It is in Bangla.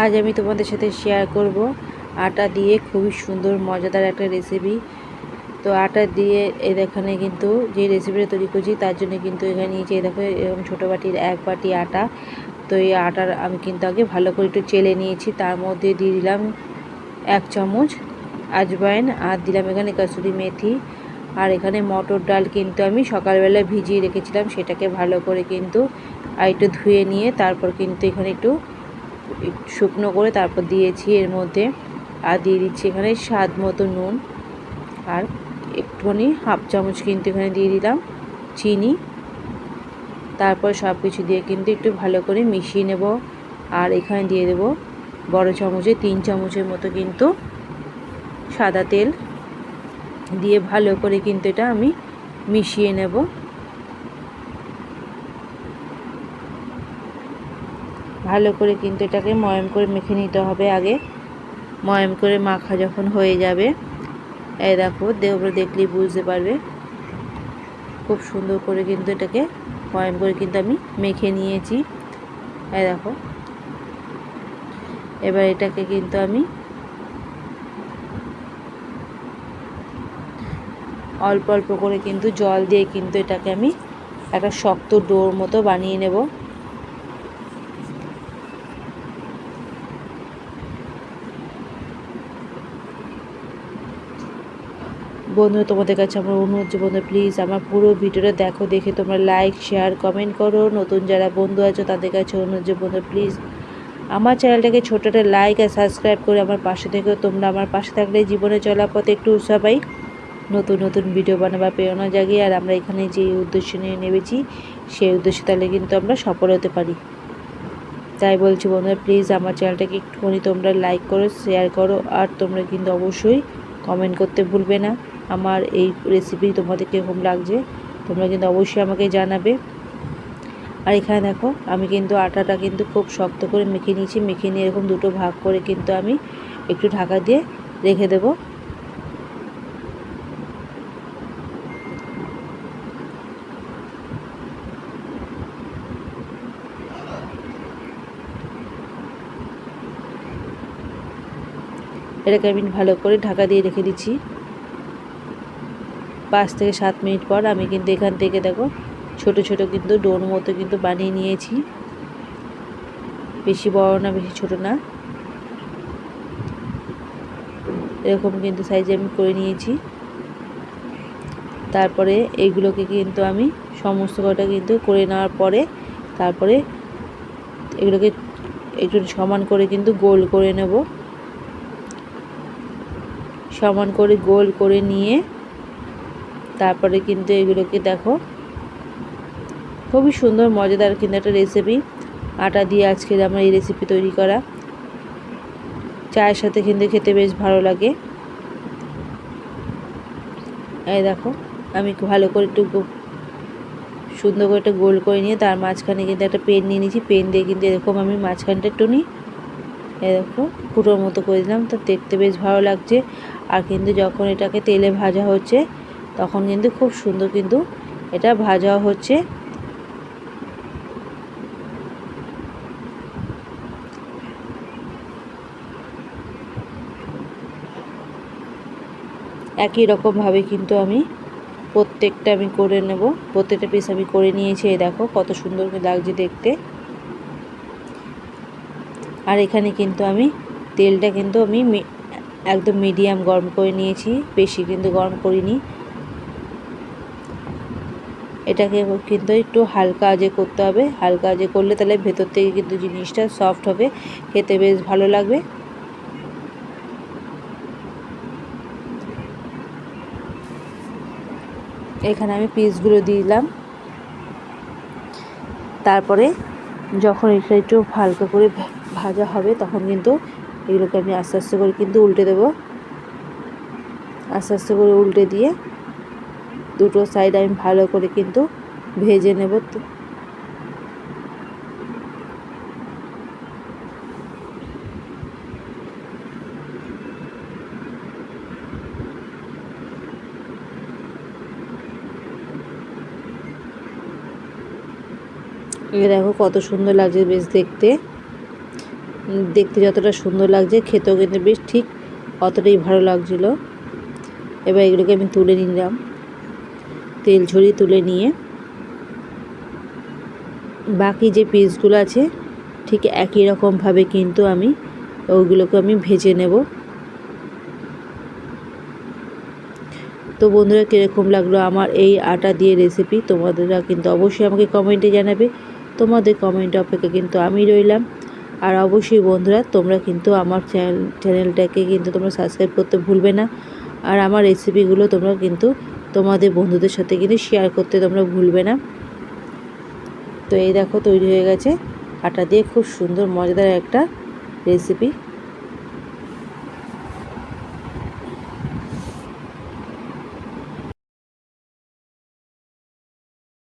আজ আমি তোমাদের সাথে শেয়ার করব আটা দিয়ে খুবই সুন্দর, মজাদার একটা রেসিপি তো আটা দিয়ে এখানে কিন্তু যে রেসিপিটা তৈরি করছি, তার জন্য কিন্তু এখানে নিয়েছি দেখো, এরকম ছোটো বাটির এক বাটি আটা। তো এই আটার আমি কিন্তু আগে ভালো করে একটু চেলে নিয়েছি, তার মধ্যে দিয়ে দিলাম এক চামচ আজবাইন, আর দিলাম এখানে কাসুরি মেথি। আর এখানে মটর ডাল কিন্তু আমি সকালবেলা ভিজিয়ে রেখেছিলাম, সেটাকে ভালো করে কিন্তু আর একটু ধুয়ে নিয়ে তারপর কিন্তু এখানে একটু শুকনো করে তারপর দিয়েছি এর মধ্যে। আর দিয়ে দিচ্ছি এখানে স্বাদ মতো নুন। আর একটুখানি হাফ চামচ কিন্তু এখানে দিয়ে দিলাম চিনি। তারপর সব কিছু দিয়ে কিন্তু একটু ভালো করে মিশিয়ে নেব। আর এখানে দিয়ে দেব বড় চামচে তিন চামচের মতো কিন্তু সাদা তেল। দিয়ে ভালো করে কিন্তু এটা আমি মিশিয়ে নেব। ভালো করে কিন্তু এটাকে ময়ম করে মেখে নিতে হবে আগে। ময়ম করে মাখা যখন হয়ে যাবে এই দেখো দেহগুলো দেখলেই বুঝতে পারবে। খুব সুন্দর করে কিন্তু এটাকে ময়ম করে কিন্তু আমি মেখে নিয়েছি। এই দেখো, এবার এটাকে কিন্তু আমি অল্প অল্প করে কিন্তু জল দিয়ে কিন্তু এটাকে আমি একটা শক্ত ডোর মতো বানিয়ে নেব। বন্ধু, তোমাদের কাছে আমার অনুরোধ যে বন্ধু প্লিজ আমার পুরো ভিডিওটা দেখো, দেখে তোমরা লাইক শেয়ার কমেন্ট করো। নতুন যারা বন্ধু আছো, তাদের কাছে অনুরোধ যে বন্ধু প্লিজ আমার চ্যানেলটাকে ছোটো একটা লাইক আর সাবস্ক্রাইব করে আমার পাশে থেকেও তোমরা আমার পাশে থাকলে জীবনে চলার পথে একটু উৎসাহ নতুন নতুন ভিডিও বানাবার প্রেরণা জাগিয়ে আর আমরা এখানে যে উদ্দেশ্য নিয়ে নেমেছি, সেই উদ্দেশ্য তাহলে কিন্তু আমরা সফল হতে পারি। তাই বলছি বন্ধুরা প্লিজ আমার চ্যানেলটাকে একটুখানি তোমরা লাইক করো শেয়ার করো, আর তোমরা কিন্তু অবশ্যই কমেন্ট করতে ভুলবে না। আমার এই রেসিপি তোমাদের কীরকম লাগছে, তোমরা কিন্তু অবশ্যই আমাকে জানাবে। আর এখানে দেখো, আমি কিন্তু আটাটা কিন্তু খুব শক্ত করে মেখে নিয়েছি, মেখে নিয়ে এরকম দুটো ভাগ করে কিন্তু আমি একটু ঢাকা দিয়ে রেখে দেবো। এটাকে আমি ভালো করে ঢাকা দিয়ে রেখে দিচ্ছি। পাঁচ থেকে সাত মিনিট পর আমি কিন্তু এখান থেকে দেখো, ছোট ছোট কিন্তু ডোর মতো কিন্তু বানিয়ে নিয়েছি। বেশি বড় না, বেশি ছোট না। এরকম কিন্তু সাইজে আমি করে নিয়েছি। তারপরে এইগুলোকে কিন্তু আমি সমস্ত কটা কিন্তু করে নেওয়ার পরে, তারপরে এগুলোকে একটু সমান করে কিন্তু গোল করে নেব। সমান করে গোল করে নিয়ে তারপরে কিন্তু এগুলোকে দেখো। খুবই সুন্দর, মজাদার কিন্তু একটা রেসিপি আটা দিয়ে আজকে আমার এই রেসিপি তৈরি করা। চায়ের সাথে কিন্তু খেতে বেশ ভালো লাগে। এই দেখো, আমি ভালো করে একটু সুন্দর করে একটা গোল করে নিয়ে তার মাঝখানে কিন্তু একটা পেন নিয়ে নিয়েছি। পেন দিয়ে কিন্তু এরকম আমি মাঝখানটা একটু নিই এরকম ফুটোর মতো করে দিলাম। তো দেখতে বেশ ভালো লাগছে। আর কিন্তু যখন এটাকে তেলে ভাজা হচ্ছে তখন কিন্তু খুব সুন্দর কিন্তু এটা ভাজা হচ্ছে। একই রকমভাবে কিন্তু আমি প্রত্যেকটা আমি করে নেব। প্রত্যেকটা পিস আমি করে নিয়েছি, এই দেখো কত সুন্দর লাগছে দেখতে। আর এখানে কিন্তু আমি তেলটা কিন্তু আমি একদম মিডিয়াম গরম করে নিয়েছি, বেশি কিন্তু গরম করিনি। এটাকে কিন্তু একটু হালকা আজে করতে হবে, হালকা আজে করলে তাহলে ভেতর থেকে কিন্তু জিনিসটা সফট হবে, খেতে বেশ ভালো লাগবে। এখানে আমি পিসগুলো দিলাম। তারপরে যখন এটা একটু হালকা করে ভাজা হবে, তখন কিন্তু এগুলোকে আমি আস্তে আস্তে করে কিন্তু উল্টে দেবো। আস্তে আস্তে করে উল্টে দিয়ে দুটো সাইড আমি ভালো করে কিন্তু ভেজে নেব দেখো কত সুন্দর লাগছে বেশ দেখতে। দেখতে যতটা সুন্দর লাগছে, খেতেও কিন্তু বেশ ঠিক অতটাই ভালো লাগছিল। এবার এগুলোকে আমি তুলে নিলাম। তেল ঝরিয়ে তুলে নিয়ে বাকি যে পিসগুলো আছে, ঠিক একই রকমভাবে কিন্তু আমি ওইগুলোকে আমি ভেজে নেব। তো বন্ধুরা, কীরকম লাগল আমার এই আটা দিয়ে রেসিপি তোমাদেরা কিন্তু অবশ্যই আমাকে কমেন্টে জানাবে। তোমাদের কমেন্ট অপেক্ষা কিন্তু আমি রইলাম। আর অবশ্যই বন্ধুরা, তোমরা কিন্তু আমার চ্যানেল চ্যানেলটাকে কিন্তু তোমরা সাবস্ক্রাইব করতে ভুলবে না। আর আমার রেসিপিগুলো তোমরা কিন্তু তোমাদের বন্ধুদের সাথে কিন্তু শেয়ার করতে তোমরা ভুলবে না। তো এই দেখো, তৈরি হয়ে গেছে। আটা দিয়ে খুব সুন্দর, মজাদার একটা রেসিপি